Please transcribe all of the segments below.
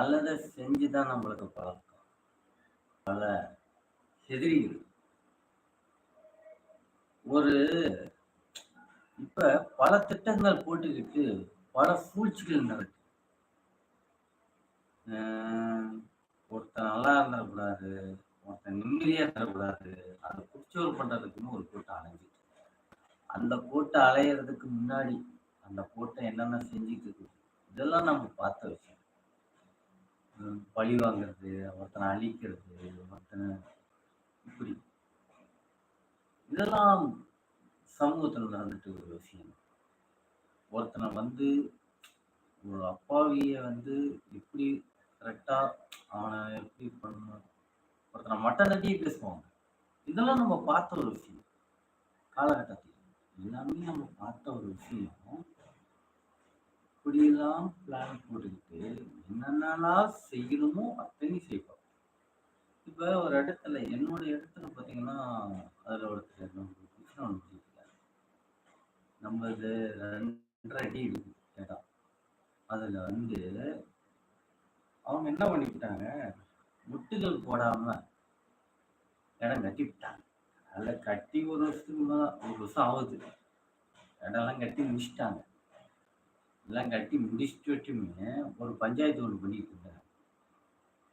நல்லதை செஞ்சு தான் நம்மளுக்கு பழக்கம். பல எதிரிகள் ஒரு இப்ப பல திட்டங்கள் போட்டுக்கிட்டு பல சூழ்ச்சிகள் நடக்கு. ஆஹ் ஒருத்தன் நல்லா இருந்துடக்கூடாது ஒருத்தன் நிம்மதியா இருக்கக்கூடாது அதை குடிச்சோர் பண்றதுக்குன்னு ஒரு கூட்டம் அலைஞ்சிட்டு அந்த கூட்டம் அலையிறதுக்கு முன்னாடி அந்த கூட்டம் என்னென்ன செஞ்சுட்டு இருக்கு இதெல்லாம் நம்ம பார்த்த விஷயம் பழி வாங்குறது ஒருத்தனை அழிக்கிறது ஒருத்தனை இப்படி. இதெல்லாம் சமூகத்தில் நடந்துட்டு ஒரு விஷயம். ஒருத்தனை வந்து ஒரு அப்பாவிய வந்து எப்படி கரெக்டா அவனை எப்படி பண்ணணும் ஒருத்தனை மட்டம் தட்டியே பேசுவாங்க. இதெல்லாம் நம்ம பார்த்த ஒரு விஷயம். காலகட்டத்தில். எல்லாமே நம்ம பார்த்த ஒரு விஷயம். எப்படியெல்லாம் பிளான் போட்டுக்கிட்டு என்னென்னலாம் செய்யணுமோ அத்தனையும் செய்வோம். இப்போ ஒரு இடத்துல என்னோட இடத்துல பார்த்தீங்கன்னா அதில் ஒருத்தர் நம்ம கிருஷ்ணன் ஒன்று வச்சுருக்காரு நம்ம இது ரெண்டரை அடி இடம். அதில் வந்து அவங்க என்ன பண்ணிக்கிட்டாங்க முட்டுகள் போடாமல் இடம் கட்டி விட்டாங்க. அதில் கட்டி ஒரு வருஷத்துக்கு ஒரு வருஷம் ஆகுது. இடம்லாம் கட்டி முடிச்சிட்டாங்க. எல்லாம் கட்டி முடிச்சுட்டு வச்சுமே ஒரு பஞ்சாயத்து ஒன்று பண்ணிட்டு இருந்தேன்.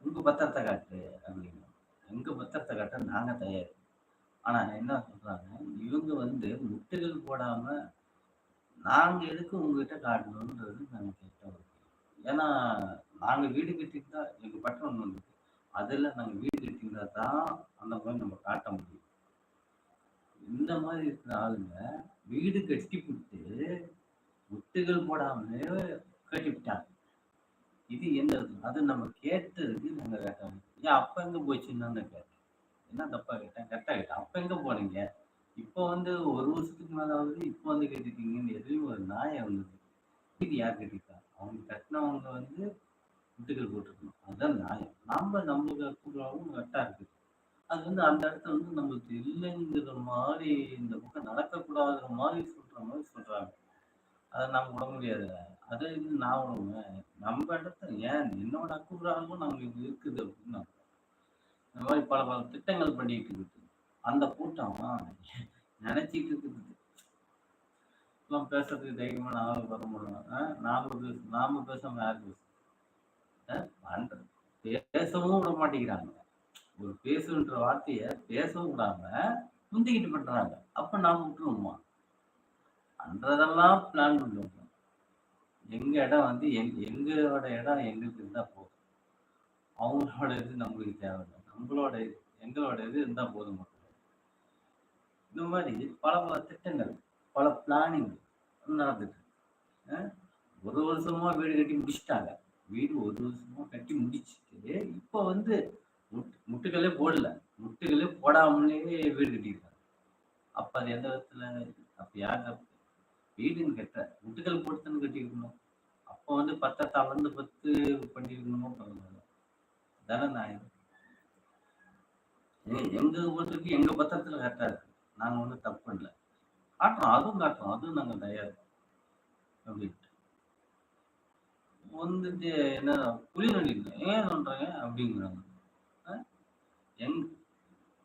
உங்கள் பத்திரத்தை காட்டு அப்படின்னு. எங்கள் பத்திரத்தை காட்ட நாங்கள் தயார். ஆனால் என்ன சொல்கிறாங்க இவங்க வந்து முட்டுகள் போடாமல் நாங்கள் எதுக்கு உங்ககிட்ட காட்டணுன்றது நாங்க கேட்டோம் ஏன்னா நாங்கள் வீடு கட்டியிருந்தா எங்கள் பட்டம் ஒன்று இருக்கு அதில் நாங்கள் வீடு கட்டியிருந்தா தான் அந்த மாதிரி நம்ம காட்ட முடியும். இந்த மாதிரி இருக்கிற ஆளுங்க வீடு கட்டி விட்டு முட்டுகள் போடாமலே கட்டி விட்டாங்க இது என்ன அது நம்ம கேட்டதுக்கு நாங்க கேட்டோம். ஏன் அப்ப எங்க போச்சுன்னு தான் கேட்டேன். என்ன தப்பா கேட்டேன்? கரெக்டா கேட்டேன். அப்ப எங்க போனீங்க? இப்போ வந்து ஒரு வருஷத்துக்கு மேலாவது ஆகுது இப்போ வந்து கட்டிட்டீங்கன்னு எதுவும் ஒரு நாயை வந்தது இது யார் கட்டிட்டா அவங்க கட்டினவங்க வந்து முட்டுகள் போட்டிருக்கணும். அதுதான் நியாயம் நம்ம நம்ம கூடுறவும் கரெக்டா இருக்குது அது வந்து அந்த இடத்துல வந்து நம்மளுக்கு இல்லைங்கிற மாதிரி இந்த பக்கம் நடக்கக்கூடாதுங்கிற மாதிரி சொல்ற மாதிரி சொல்றாங்க. அதை நாம் விட முடியாது அது இது நான் விடுவேன் நம்ம இடத்துல ஏன் என்னோட அக்குறாலும் நம்மளுக்கு இருக்குது அப்படின்னு இந்த மாதிரி பல பல திட்டங்கள் பண்ணிட்டு இருக்குது. அந்த கூட்டம் நினைச்சிட்டு இருக்குது. எல்லாம் பேசுறதுக்கு தைரியமா ஆள் வர முடியும் நாம பேச நாம பேசாம யார் பேச? பேசவும் விட மாட்டேங்கிறாங்க. ஒரு பேசுன்ற வார்த்தைய பேசவும் விடாம முந்திக்கிட்டு பண்றாங்க. அப்ப நாம விட்டுருவோமா? பண்றதெல்லாம் பிளான் பண்ணுவோம் எங்க இடம் வந்து எங் எங்களோட இடம் எங்களுக்கு இருந்தா போதும். அவங்களோட இது நம்மளுக்கு தேவையில்லை. நம்மளோட இது எங்களோட இது இருந்தா போதும் இந்த மாதிரி பல பல திட்டங்கள் பல பிளானிங் நடந்துட்டு ஒரு வருஷமா வீடு கட்டி முடிச்சிட்டாங்க. வீடு ஒரு வருஷமா கட்டி முடிச்சுட்டு இப்போ வந்து முட்டு முட்டுகளே போடல. முட்டுகளே போடாமலே வீடு கட்டியிருக்காங்க. அப்ப அது எந்த விதத்துல அப்ப யார் தப்பு? வீடுன்னு கட்ட முட்டுகள் போட்டுன்னு கட்டியிருக்கணும். அப்போ வந்து பத்தை தளர்ந்து பத்து பண்ணியிருக்கணுமோ பரவாயில்ல தானே நான் எங்க ஒருத்தருக்கு எங்க பத்திரத்துல கரெக்டா இருக்கு. நாங்க ஒன்றும் தப்பு பண்ணல. காட்டுறோம் அதுவும் காட்டுறோம். அதுவும் நாங்க தயார். அப்படின்ட்டு. வந்துட்டு என்ன புரிய நடிக்கல ஏன் சொல்றாங்க? அப்படிங்கிறாங்க. எங்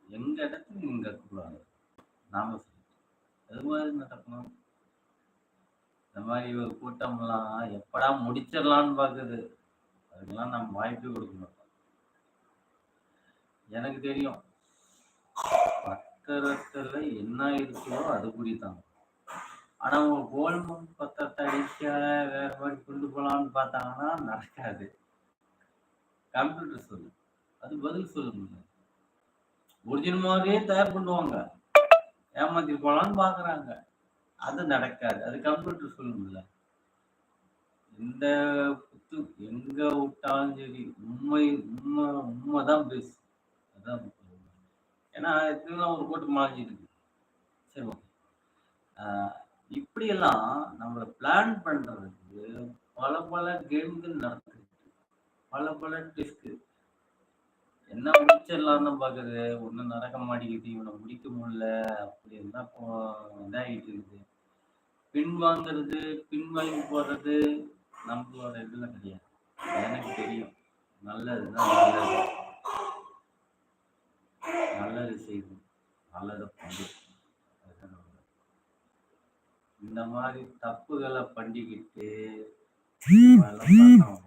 எங்க இடத்துல நீங்க கூடாது நாம சொல்லிட்டோம். அது மாதிரி நடக்கணும் இந்த மாதிரி ஒரு கூட்டம்லாம் எப்படா முடிச்சிடலாம்னு பாக்குது. அதுக்கெல்லாம் நம்ம வாய்ப்பே கொடுக்க மாட்டோம் எனக்கு தெரியும். பத்திரத்துல என்ன இருக்கோ அது புரியுதாங்க ஆனா உங்க கோல்மன் பத்திரத்தை அடிக்க வேற மாதிரி கொண்டு போலாம்னு பார்த்தாங்கன்னா நடக்காது. கம்ப்யூட்டர் சொல்லு. அது பதில் சொல்லுங்க. ஒரிஜினல் தயார் பண்ணுவாங்க. ஏமாத்தி போகலான்னு பாக்குறாங்க. அது நடக்காது. அது கம்ப்யூட்டர் சொல்லுங்கல்ல எந்த புத்து எங்க விட்டாலும் சரி உண்மை உண்மை உண்மைதான் பேசு அதான் ஏன்னா இதுலாம் ஒரு கோட்டு மாறிட்டு இருக்கு. சரி ஓகே இப்படியெல்லாம் நம்மளை பிளான் பண்றதுக்கு பல பல கேம்கள் நடந்துருக்கு பல பல டிஸ்க் என்ன முடிச்சிடலாம் தான் பாக்குது ஒன்றும் நடக்க மாட்டேங்குது. இவனை முடிக்க முடியல. அப்படி இருந்தா இதாகிட்டு இருக்குது. பின்வாங்கிறது பின்வாங்கி போடுறது நம்மளோட இதுல கிடையாது. எனக்கு தெரியும். நல்லதுன்னா நல்லது. நல்லது செய்வோம் நல்லதை பண்ணி. இந்த மாதிரி தப்புகளை பண்ணிக்கிட்டு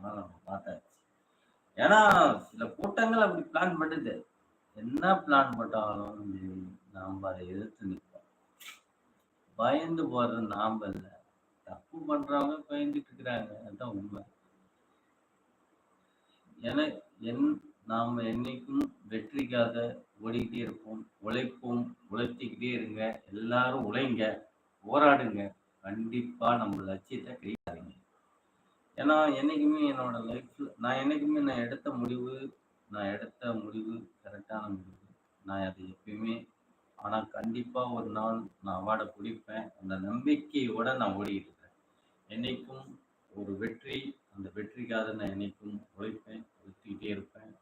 நம்ம பார்த்தாச்சு. ஏன்னா சில கூட்டங்கள் அப்படி பிளான் பண்ணுது. என்ன பிளான் போட்டாலும் நாம் அதை எதிர்த்து பயந்து போறது நாம இல்லை. தப்பு பண்றவங்க பயந்துட்டு இருக்கிறாங்க அதுதான் உண்மை. என என் நாம் என்னைக்கும் வெற்றிக்காக ஓடிக்கிட்டே இருப்போம். உழைப்போம். உழைச்சிக்கிட்டே இருங்க. எல்லாரும் உழைங்க. போராடுங்க. கண்டிப்பா நம்ம லட்சியத்தை கிடைக்காதீங்க ஏன்னா என்னைக்குமே என்னோட லைஃப்ல நான் என்னைக்குமே நான் எடுத்த முடிவு நான் எடுத்த முடிவு கரெக்டான முடிவு. நான் அதை எப்பயுமே ஆனா கண்டிப்பா ஒரு நாள் நான் அவார்டை பிடிப்பேன் அந்த நம்பிக்கையோட நான் ஓடிட்டு இருக்கேன். என்னைக்கும் ஒரு வெற்றி அந்த வெற்றிக்காக நான் என்னைக்கும் உழைப்பேன் உழைச்சிக்கிட்டே இருப்பேன்.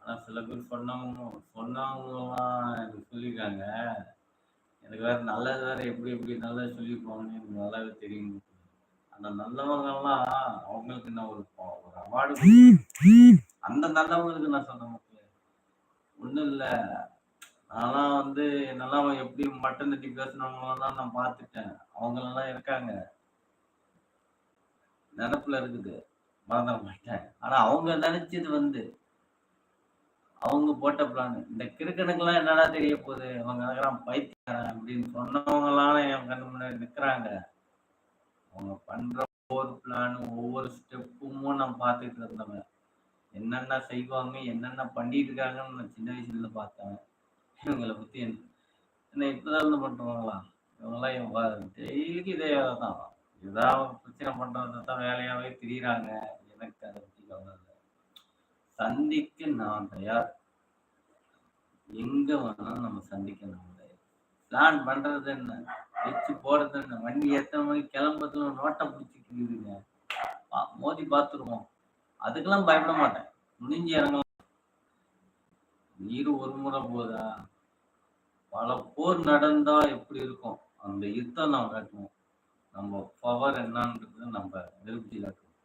ஆனால் சில பேர் சொன்னவங்க சொன்னவங்களாம் எனக்கு சொல்லியிருக்காங்க. எனக்கு வேற நல்லது வேற எப்படி எப்படி நல்லா சொல்லியிருப்பாங்கன்னு எனக்கு நல்லாவே தெரியும். அந்த நல்லவங்கெல்லாம் அவங்களுக்கு நான் ஒரு ஒரு அவார்டு அந்த நல்லவங்களுக்கு நான் சொன்ன மக்கள் ஒன்றும் இல்லை. நான்லாம் வந்து என்னெல்லாம் எப்படி மட்டன் தட்டி பேசினவங்களெல்லாம் நான் பார்த்துட்டேன். அவங்களெல்லாம் இருக்காங்க. நினப்புல இருக்குது. மறந்துட மாட்டேன். ஆனா அவங்க நினைச்சது வந்து அவங்க போட்ட பிளான் இந்த கிறுக்கனுக்கெல்லாம் என்னடா தெரிய போகுது? அவங்க நினைக்கிறான் பைத்தியாரன் அப்படின்னு சொன்னவங்களாம் என் கண்ணு முன்னாடி நிற்கிறாங்க அவங்க பண்ற ஒவ்வொரு பிளான் ஒவ்வொரு ஸ்டெப்பும் நான் பார்த்துட்டு இருந்தவன். என்னென்ன செய்வாங்க என்னென்ன பண்ணிட்டு இருக்காங்கன்னு நான் சின்ன வயசுல பார்த்தேன். இவங்களை பத்தி என்ன? இப்பதான் இருந்து பண்றாங்களா? இவங்கெல்லாம் டெய்லிக்கு இதே வேலை தான் ஏதாவது பிரச்சனை பண்றது தான் வேலையாவே திரியிறாங்க. எனக்கு அதை பத்தி கவலை இல்லை. சந்திக்க நான் தயார். எங்க வேணாலும் நம்ம சந்திக்க நம்ம பிளான் பண்றது என்ன? வச்சு போறது என்ன? வண்டி எத்தனை மணிக்கு கிளம்புறதுல நோட்டை பிடிச்சிக்கிதுங்க மோதி பார்த்துருவோம். அதுக்கெல்லாம் பயப்பட மாட்டேன். முடிஞ்சு இறங்கலாம். நீர் ஒரு முறை போதா? பல போர் நடந்தா எப்படி இருக்கும்? அந்த யுத்தம் நம்ம காட்டுவோம். நம்ம பவர் என்னன்றது நம்ம நிரூபிச்சு காட்டுவோம்.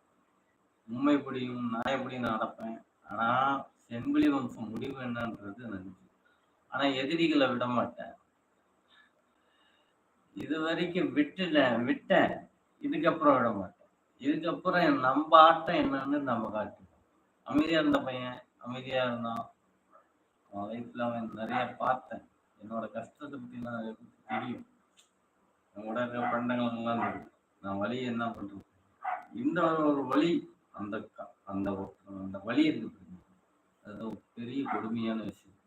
உண்மைப்படியும் நான் எப்படி நடப்பேன். ஆனா செம்பிலி வம்சம் முடிவு என்னன்றது நினைச்சு ஆனா எதிரிகளை விட மாட்டேன். இது வரைக்கும் விட்டுல விட்டேன். இதுக்கப்புறம் விட மாட்டேன். இதுக்கப்புறம் நம்ம ஆட்டம் என்னன்னு நம்ம காட்டுவோம். அமைதியா இருந்த பையன் அமைதியா இருந்தான். அவன் லைஃப்ல அவன் நிறைய பார்த்தேன். என்னோட கஷ்டத்தை பத்தி நான் தெரியும். என் கூட இருக்கிற பண்டங்கள் நான் வழி என்ன பண்றது? இந்த ஒரு வழி அந்த அந்த அந்த வழி இருக்கு அது பெரிய கொடுமையான விஷயம்.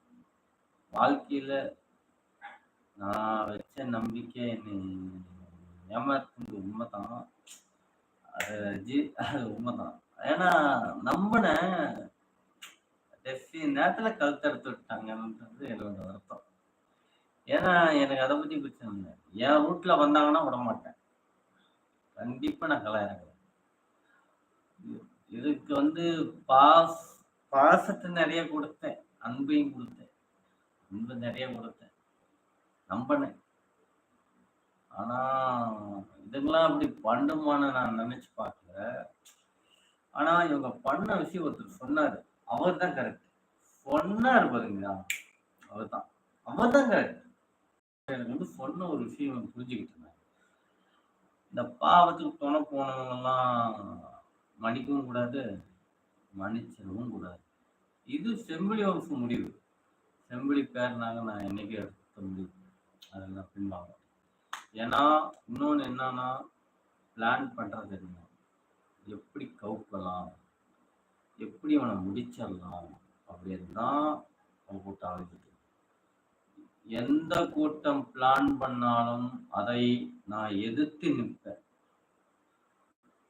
வாழ்க்கையில நான் வச்ச நம்பிக்கை என்னை ஏமாத்துறது உண்மைதான். அது ஜி அது உண்மைதான். ஏன்னா நம்பின நேரத்துல கழுத்தெடுத்து விட்டாங்கன்றது என்னோட அர்த்தம். ஏன்னா எனக்கு அதை பத்தி பிரச்சனை இல்லை. என் ரூட்ல வந்தாங்கன்னா விட மாட்டேன். கண்டிப்பா நான் கலாயிறேன் இதுக்கு வந்து பாஸ் பாசத்தை நிறைய கொடுத்தேன். அன்பையும் கொடுத்தேன். அன்பு நிறைய கொடுத்தேன். நம்பினேன். ஆனா இதுக்கெல்லாம் அப்படி பண்ணுமான்னு நான் நினைச்சு பார்க்கல. ஆனா இவங்க பண்ண விஷயம் ஒருத்தர் சொன்னாரு. அவர் தான் கரெக்ட் சொன்னார் பாருங்களா அவர் தான் அவர் தான் கரெக்ட் எனக்கு வந்து சொன்ன ஒரு விஷயம் புரிஞ்சுக்கிட்டு இந்த பாவத்துக்கு துணை போனவங்கெல்லாம் மன்னிக்கவும் கூடாது மன்னிச்சிடவும் கூடாது. இது செம்பிளி வம்சம் முடிவு. செம்பிளி பேர்னாங்க நான் என்னைக்கு எடுத்த முடிவு. அதெல்லாம் பின்வாங்க ஏன்னா இன்னொன்று என்னன்னா பிளான் பண்ணுறது என்ன? எப்படி கவுக்கலாம்? எப்படி அவனை முடிச்சிடலாம்? அப்படின்னு தான் அவன் கூட்டம் எந்த கூட்டம் பிளான் பண்ணாலும் அதை நான் எதிர்த்து நிற்பேன்.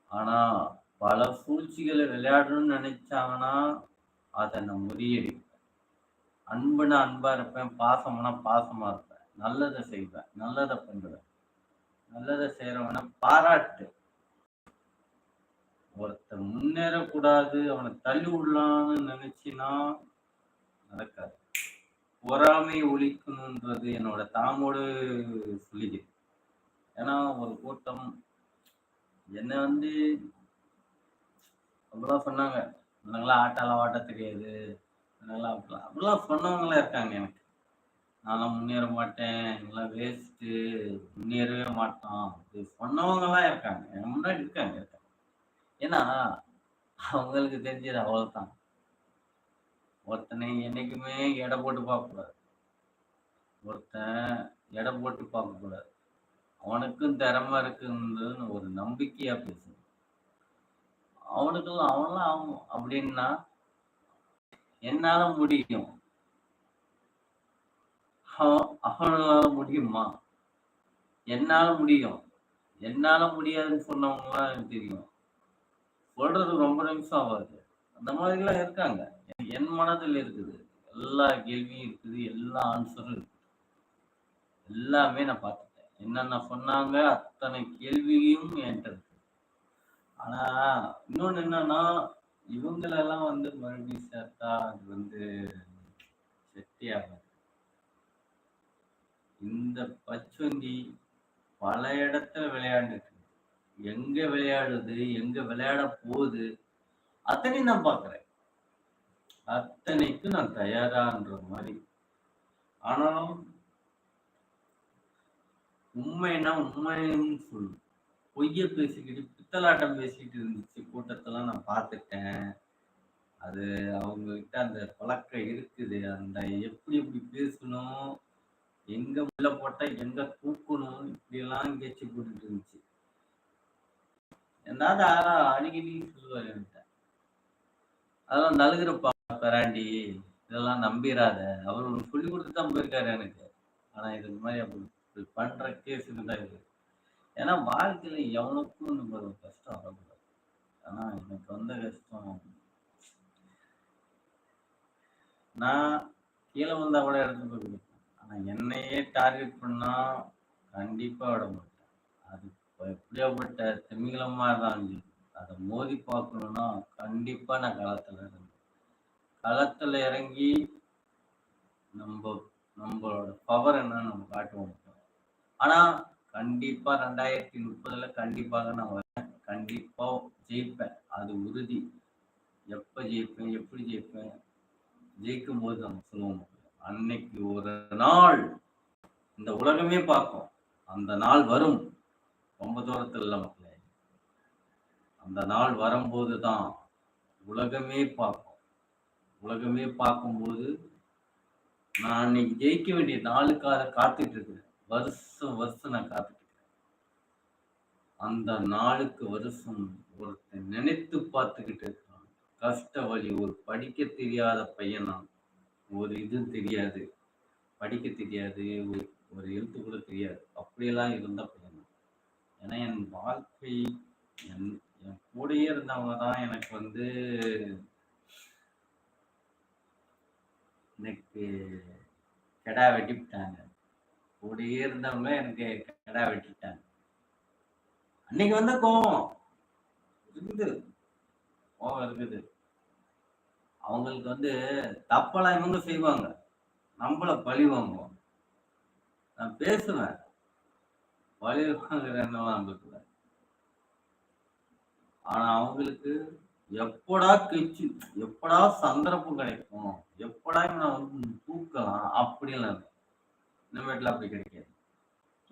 ஆனா பல சூழ்ச்சிகளை விளையாடணும்னு நினைச்சாங்கன்னா அதை நான் முறியடிப்பேன். அன்புனா அன்பா இருப்பேன் பாசம்னா பாசமா இருப்பேன். நல்லதை செய்வேன் நல்லதை பண்ணுவேன். நல்லதை செய்யறவன பாராட்டு. ஒருத்தன் முன்னேறக்கூடாது அவனை தள்ளி விடலான்னு நினைச்சினா நடக்காது. பொறாமை ஒழிக்கணுன்றது என்னோட தாமோடு சொல்லிக்கிறேன் ஏன்னா ஒரு கூட்டம் என்ன வந்து அப்படிலாம் சொன்னாங்க. இவனுங்களாம் ஆட்டால ஓட்ட தெரியாது இவனுங்களாம் அப்படிலாம் அப்படிலாம் சொன்னவங்களாம் இருக்காங்க எனக்கு. நான்லாம் முன்னேற மாட்டேன் இவங்களாம் வேஸ்ட்டு முன்னேறவே மாட்டான் இது சொன்னவங்கலாம் இருக்காங்க. முன்னாடி இருக்காங்க. இருக்காங்க ஏன்னா அவங்களுக்கு தெரிஞ்சது அவ்வளோதான் ஒருத்தனை என்னைக்குமே எடை போட்டு பார்க்கக்கூடாது ஒருத்தன் எடை போட்டு பார்க்கக்கூடாது அவனுக்கும் திறமை இருக்குன்றதுன்னு ஒரு நம்பிக்கையா பேசணும் அவனுக்கெல்லாம் அவன்லாம் ஆகும் அப்படின்னா என்னால முடியும்? அவன் அவனால முடியுமா? என்னால முடியும்? என்னால முடியாதுன்னு சொன்னவங்களாம் எனக்கு தெரியும். சொல்றது ரொம்ப நிமிஷம் ஆகாது. அந்த மாதிரிலாம் இருக்காங்க. என் மனதில் இருக்குது. எல்லா கேள்வியும் இருக்குது. எல்லா ஆன்சரும் இருக்குது. எல்லாமே நான் பார்த்துட்டேன். என்னென்ன சொன்னாங்க அத்தனை கேள்வியும் என்கிட்ட இருக்கு. ஆனா இன்னொன்னு என்னன்னா இவங்களெல்லாம் வந்து மறுபடியும் சேர்த்தா அது வந்து செட்டே ஆகாது. இந்த பச்சொந்தி பல இடத்துல விளையாண்டுட்டு எங்க விளையாடுது எங்க விளையாட போகுது அத்தனையும் நான் பாக்குறேன் அத்தனைக்கும் நான் தயாரான்ற மாதிரி. ஆனாலும் உண்மைன்னா உண்மைன்னு சொல்லு. பொய்ய பேசிக்கிட்டு பித்தலாட்டம் பேசிக்கிட்டு இருந்துச்சு கூட்டத்தெல்லாம் நான் பார்த்துட்டேன். அது அவங்க கிட்ட அந்த பழக்கம் இருக்குது. அந்த எப்படி எப்படி பேசணும் எங்க உள்ள போட்டா எங்க தூக்கணும் இப்படி எல்லாம் கேச்சு போட்டுட்டு இருந்துச்சு. என்னாவது ஆளா அடிக்கடி சொல்லுவாரு என்கிட்ட. அதெல்லாம் நலுகிறப்பா பெராண்டி. இதெல்லாம் நம்பிடாத அவர் ஒன்று சொல்லி கொடுத்து தான் போயிருக்காரு எனக்கு. ஆனா இது மாதிரி அப்படி பண்ற கேஸ் தான் இது. ஏன்னா வாழ்க்கையில எவனுக்கும் நம்ம ஒரு கஷ்டம் வரக்கூடாது. ஆனா எனக்கு வந்த கஷ்டம். நான் கீழே வந்தா கூட எடுத்து போய் கொடுப்பேன். ஆனா என்னையே டார்கெட் பண்ணா கண்டிப்பா விட மாட்டேன். அது எப்படியாப்பட்ட திமிங்கலமா தான் அதை மோதி பார்க்கணும்னா கண்டிப்பா நான் களத்தில் இறங்குவேன் களத்தில் இறங்கி நம்ம நம்மளோட பவர் என்னன்னு நம்ம காட்டுவோம் ஆனா கண்டிப்பா ரெண்டாயிரத்தி முப்பதுல கண்டிப்பாக நான் வரேன். கண்டிப்பா ஜெயிப்பேன். அது உறுதி. எப்ப ஜெயிப்பேன் எப்படி ஜெயிப்பேன்? ஜெயிக்கும் போது நம்ம சொல்லுவோம். அன்னைக்கு ஒரு நாள் இந்த உலகமே பார்க்கும். அந்த நாள் வரும். ரொம்ப தூரத்தில் இல்லை அந்த நாள் வரும்போது தான் உலகமே பார்க்கும். உலகமே பார்க்கும்போது நான் அன்னைக்கு ஜெயிக்க வேண்டிய நாளுக்காக காத்துட்டு இருக்கிறேன். வருஷம் வருஷம் நான் காத்துட்டு இருக்கிறேன். அந்த நாளுக்கு வருஷம் ஒருத்தன் நினைத்து பார்த்துக்கிட்டு இருக்கிறான். கஷ்ட வழி ஒரு படிக்க தெரியாத பையன்? நான் ஒரு இது தெரியாது. படிக்க தெரியாது ஒரு ஒரு எழுத்து கூட தெரியாது. அப்படியெல்லாம் இருந்த பையன். ஏன்னா என் வாழ்க்கை என் கூடயே இருந்தவங்க தான் எனக்கு வந்து எனக்கு கெடா வெட்டிவிட்டாங்க. கூடயே இருந்தவங்க எனக்கு கெடா வெட்டிட்டாங்க. அன்னைக்கு வந்த கோவம். இருக்குது. கோவம் இருக்குது. அவங்களுக்கு வந்து தப்பெல்லாம் இவங்க செய்வாங்க. நம்மள பழி வாங்குவோம் நான் பேசுவேன். பழி வாங்குற நம்மளுக்கு ஆனா அவங்களுக்கு எப்படா கெச்சு எப்படா சந்தர்ப்பம் கிடைக்கும் எப்படா இவனை வந்து தூக்கலாம் அப்படிலாம் நம்ம இனிமேட்ல அப்படி கிடைக்காது.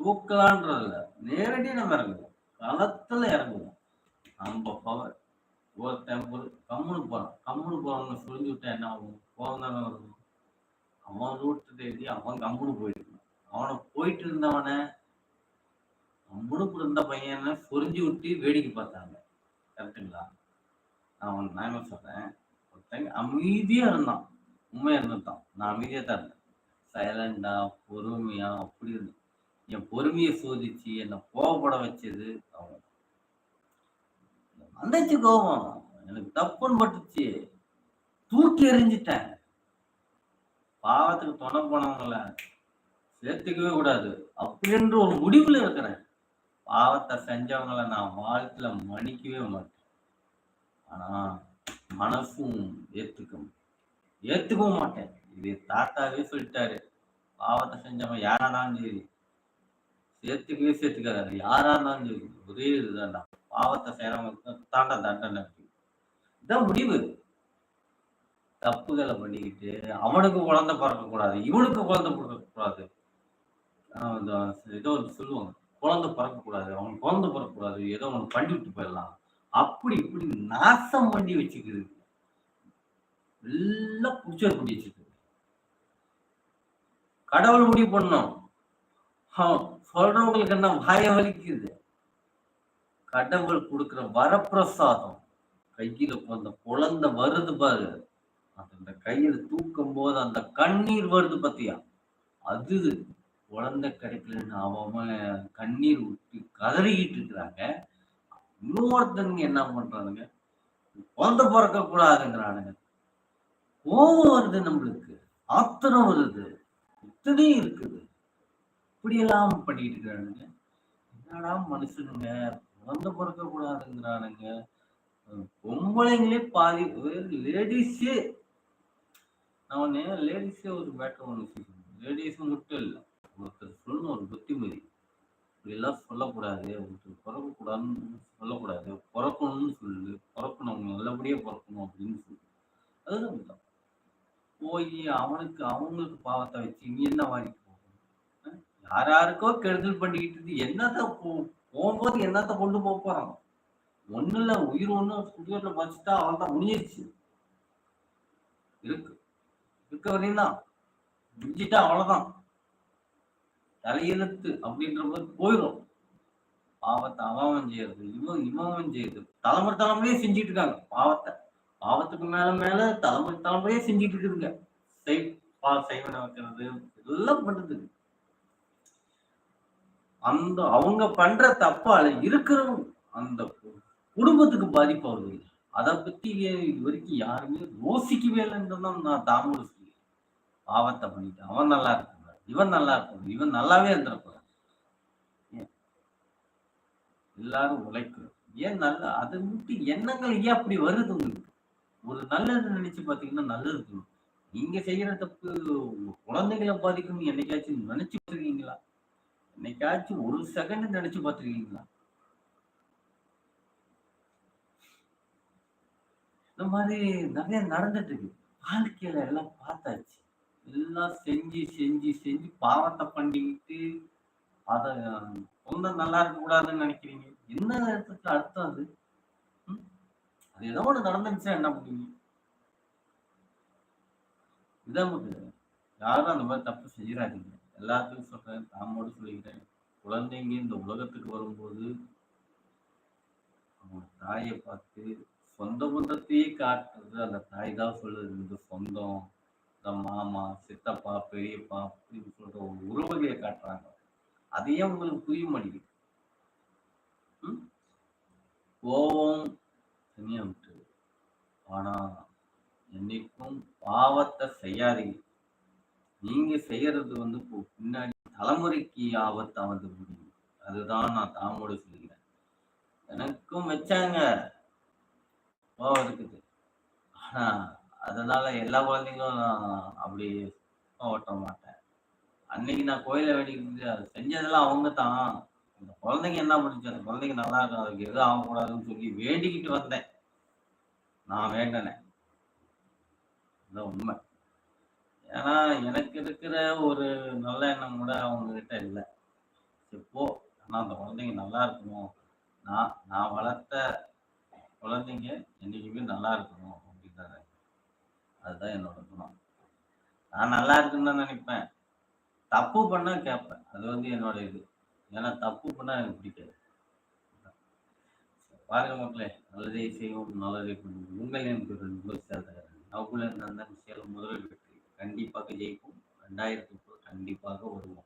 தூக்கலான்றதுல நேரடியாக நம்ம இறங்குவோம் களத்துல இறங்குவோம் நம்ம பவர் ஒருத்தன் ஒரு கம்முனு போகிறான் கம்முனு போகிறவங்க சுழிஞ்சு விட்டா என்ன ஆகும்? கோவம் தானே வரும். அவன் ரூட்டு தேடி அவன் கம்முனு போயிட்டு அவனை போயிட்டு இருந்தவனை கம்முனு இருந்த பையனை சுரிஞ்சு விட்டு வேடிக்கை பார்த்தாங்க. கரெக்டுங்களா நான் ஒன்று நான் சொல்கிறேன் சொல்றேன். ஒருத்தங்க அமைதியா இருந்தான். உண்மையா இருந்துட்டான். நான் அமைதியா தான் இருந்தேன் சைலண்டாக பொறுமையா அப்படி இருந்தேன். என் பொறுமையை சோதிச்சு என்னை கோவப்பட வச்சது அவன் வந்துச்சு கோபம் எனக்கு தப்புன்னு பட்டுச்சு. தூக்கி எறிஞ்சிட்டேன். பாவத்துக்கு துணை போனவங்கள சேர்த்துக்கவே கூடாது. அப்படின்ற ஒரு முடிவுல இருக்கிறேன். பாவத்தை செஞ்சவங்களை நான் வாழ்க்கையில மன்னிக்கவே மாட்டேன். ஆனா மனசும் ஏத்துக்கும் ஏத்துக்கவும் மாட்டேன். இது தாத்தாவே சொல்லிட்டாரு. பாவத்தை செஞ்சவன் யாரானாலும் சரி சேர்த்துக்கவே சேர்த்துக்காது. யாரா இருந்தாலும் சரி ஒரே இதுதான்டா. பாவத்தை செய்யறவங்க தாண்டா தண்டனை இருக்கு. இதான் முடிவு. தப்புகளை பண்ணிக்கிட்டு அவனுக்கு குழந்தை பிறக்கக்கூடாது இவனுக்கு குழந்தை பிறக்கக்கூடாது. ஆஹ் ஏதோ ஒன்று சொல்லுவாங்க. குழந்தை பிறக்கக்கூடாது அவன் குழந்தை பிறக்கக்கூடாது ஏதோ ஒன்று பண்ணி விட்டு போயிடலாம். அப்படி இப்படி நாசம் பண்ணி வச்சுக்குது. எல்லாம் புடிச்சர் பண்ணி வச்சுக்குது. கடவுள் முடிவு பண்ணோம் சொல்றவங்களுக்கு என்ன வாய வலிக்குது? கடவுள் கொடுக்குற வரப்பிரசாதம். கையில அந்த குழந்தை வருது பாரு. அந்த கையில தூக்கும் போது அந்த கண்ணீர் வருது பத்தியா? அது குழந்தை கிடைக்கலன்னு அவன் கண்ணீர் விட்டு கதறிக்கிட்டு இருக்கிறாங்க. இன்னொருத்தனுங்க என்ன பண்றானுங்க? குழந்தை பிறக்க கூடாதுங்கிறானுங்க கோபம் வருது நம்மளுக்கு. ஆத்திரம் வருது. இத்தனையும் இருக்குது. இப்படியெல்லாம் பண்ணிட்டு இருக்கிறானுங்க. என்னடா மனுஷனுங்க? குழந்தை பிறக்க கூடாதுங்கிறானுங்க பொம்பளைங்களே பாதி லேடிஸே. நான் ஒன்று லேடிஸே ஒரு மேட்டர் ஒன்று லேடிஸ் மட்டும் இல்லை. ஒருத்தர் சொல்லணும் ஒரு புத்திமதி. இப்படிலாம் சொல்லக்கூடாது ஒருத்தர் பிறக்கக்கூடாதுன்னு சொல்லக்கூடாது. பிறக்கணும்னு சொல்லு பிறக்கணும் நல்லபடியா பிறக்கணும் அப்படின்னு சொல்லு. அதுதான் விதம் போய் அவனுக்கு அவங்களுக்கு பாவத்தை வச்சு நீ என்ன வாங்கி போகணும்? யார் யாருக்கோ கெடுதல் பண்ணிக்கிட்டு இருந்து என்னத்த போ- போகும்போது என்னத்த கொண்டு போக போறான்? ஒண்ணு இல்ல உயிர் ஒண்ணு சுடுகாட்டுல பறிச்சுட்டா அவன் தான் முடிஞ்சிருச்சு இருக்கு. இருக்க வரையும் தான். முடிஞ்சிட்டா அவ்வளவுதான் தலையெழுத்து அப்படின்ற போது போயிடும் பாவத்தை அவன் செய்யறது இவன் இவன் செய்யறது. தலைமுறை தலைமுறையே செஞ்சுட்டு இருக்காங்க பாவத்தை. பாவத்துக்கு மேல மேல தலைமுறை தலைமுறையே செஞ்சுட்டு இருக்குதுங்க செய் பா செய்வனை வைக்கிறது எல்லாம் பண்றதுக்கு அந்த அவங்க பண்ற தப்பால இருக்கிறவங்க அந்த குடும்பத்துக்கு பாதிப்பு வருது அதை பத்தி இது வரைக்கும் யாருமே யோசிக்கவே இல்லைன்றதான் நான் தாமரை பாவத்தை பண்ணிட்டு அவன் நல்லா இருக்கான் இவன் நல்லா இருக்கணும். இவன் நல்லாவே இருந்திருக்கூடாது எல்லாரும் உழைக்கணும். ஏன் நல்ல அதை விட்டு எண்ணங்கள் ஏன் அப்படி வருது உங்களுக்கு? ஒரு நல்லது நினைச்சு பாத்தீங்கன்னா நல்லது இருக்கணும் நீங்க செய்யற தப்பு குழந்தைகளை பாதிக்கும்னு என்னைக்காச்சும் நினைச்சு பார்த்துருக்கீங்களா? என்னைக்காச்சும் ஒரு செகண்ட் நினைச்சு பார்த்துருக்கீங்களா? இந்த மாதிரி நிறைய நடந்துட்டு இருக்கு. வாழ்க்கையில எல்லாம் பார்த்தாச்சு. எல்லாம் செஞ்சு செஞ்சு செஞ்சு பாவத்தை பண்ணிக்கிட்டு அத சொந்தம் நல்லா இருக்க கூடாதுன்னு நினைக்கிறீங்க. என்ன இடத்துக்கு அர்த்தம் அது? அது ஏதோ ஒண்ணு நடந்துச்சுன்னா என்ன பண்ணுவீங்க? இதான் யாரும் அந்த மாதிரி தப்பு செய்யறாதீங்க. எல்லாத்துக்கும் சொல்றேன் தாமோடு சொல்லிக்கிறேன். குழந்தைங்க இந்த உலகத்துக்கு வரும்போது அவங்க தாயை பார்த்து சொந்த பந்தத்தையே காட்டுறது அந்த தாய் தான் சொல்லுது இந்த சொந்தம். இந்த மாமா சித்தப்பா பெரியப்பா அப்படின்னு சொல்ற ஒரு உறவுகளை காட்டுறாங்க. அதையே உங்களுக்கு புரிய மாட்டேங்குது. கோபம் தனியா விட்டு ஆனா என்னைக்கும் பாவத்தை செய்யாதீங்க. நீங்க செய்யறது வந்து இப்போ பின்னாடி தலைமுறைக்கு ஆபத்தா வந்து முடியும். அதுதான் நான் தாமோடு சொல்கிறேன் எனக்கும் வச்சாங்க. கோவம் இருக்குது. ஆனா அதனால எல்லா குழந்தைங்களும் நான் அப்படி ஓட்ட மாட்டேன். அன்னைக்கு நான் கோயில வேண்டிக்கிட்டு அது செஞ்சதெல்லாம் அவங்க தான் அந்த குழந்தைங்க என்ன பண்ணுச்சு? அந்த குழந்தைங்க நல்லா இருக்கும் அதுக்கு எதுவும் ஆகக்கூடாதுன்னு சொல்லி வேண்டிக்கிட்டு வந்தேன். நான் வேண்டினேன் அதுதான் உண்மை. ஏன்னா எனக்கு இருக்கிற ஒரு நல்ல எண்ணம் கூட அவங்க கிட்ட இல்லை. சரி ஆனால் அந்த குழந்தைங்க நல்லா இருக்கணும். நான் நான் வளர்த்த குழந்தைங்க என்னைக்குமே நல்லா இருக்கணும் அப்படின்றாரு அதுதான் என்னோட குணம். நான் நல்லா இருக்குன்னு தான் நினைப்பேன். தப்பு பண்ணா கேட்பேன். அது வந்து என்னோட இது. ஏன்னா தப்பு பண்ணா எனக்கு பிடிக்காது. பாருங்க மக்களே நல்லதே செய்வோம் நல்லதே பண்ணுவோம். உங்கள் எனக்கு ஒரு விமர்சனம் நவுக்குள்ள நந்தன் விஷயம் முதலில் வெற்றி. கண்டிப்பாக ஜெயிப்போம். ரெண்டாயிரத்தி கண்டிப்பாக வருவோம்.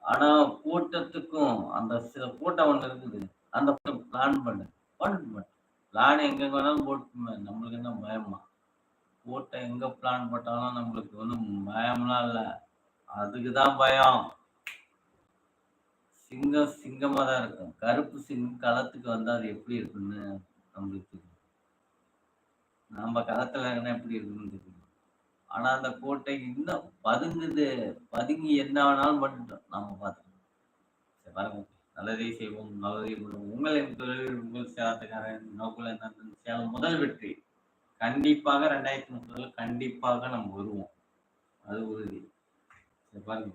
ஆனா கூட்டத்துக்கும் அந்த சில கூட்டம் ஒண்ணு இருக்குது. அந்த பிளான் பண்ணு. பண்ணு. பிளான் எங்க வேணாலும் போட்டுமே நம்மளுக்கு என்ன பயமா? கூட்டம் எங்க பிளான் போட்டாலும் நம்மளுக்கு ஒன்றும் பயம்லாம் இல்லை. அதுக்கு தான் பயம். சிங்கம் சிங்கமா தான் இருக்கும். கருப்பு சிங்கம் களத்துக்கு வந்தா அது எப்படி இருக்குன்னு நம்மளுக்கு தெரியும். நம்ம களத்துல இருந்தா எப்படி இருக்குன்னு தெரியும். ஆனா அந்த கோட்டை இன்னும் பதுங்குது. பதுங்கி என்ன வேணாலும் பண்ணிட்டோம் நாம பார்த்துக்கணும் சரி பாருங்க நல்லதே செய்வோம். நல்லதே பண்ணுவோம். உங்களை தொழில் உங்கள் சேலத்துக்காரன் நோக்குல சேலம் முதல் வெற்றி. கண்டிப்பாக ரெண்டாயிரத்தி முப்பதுல கண்டிப்பாக நம்ம வருவோம். அது உறுதி பாருங்க.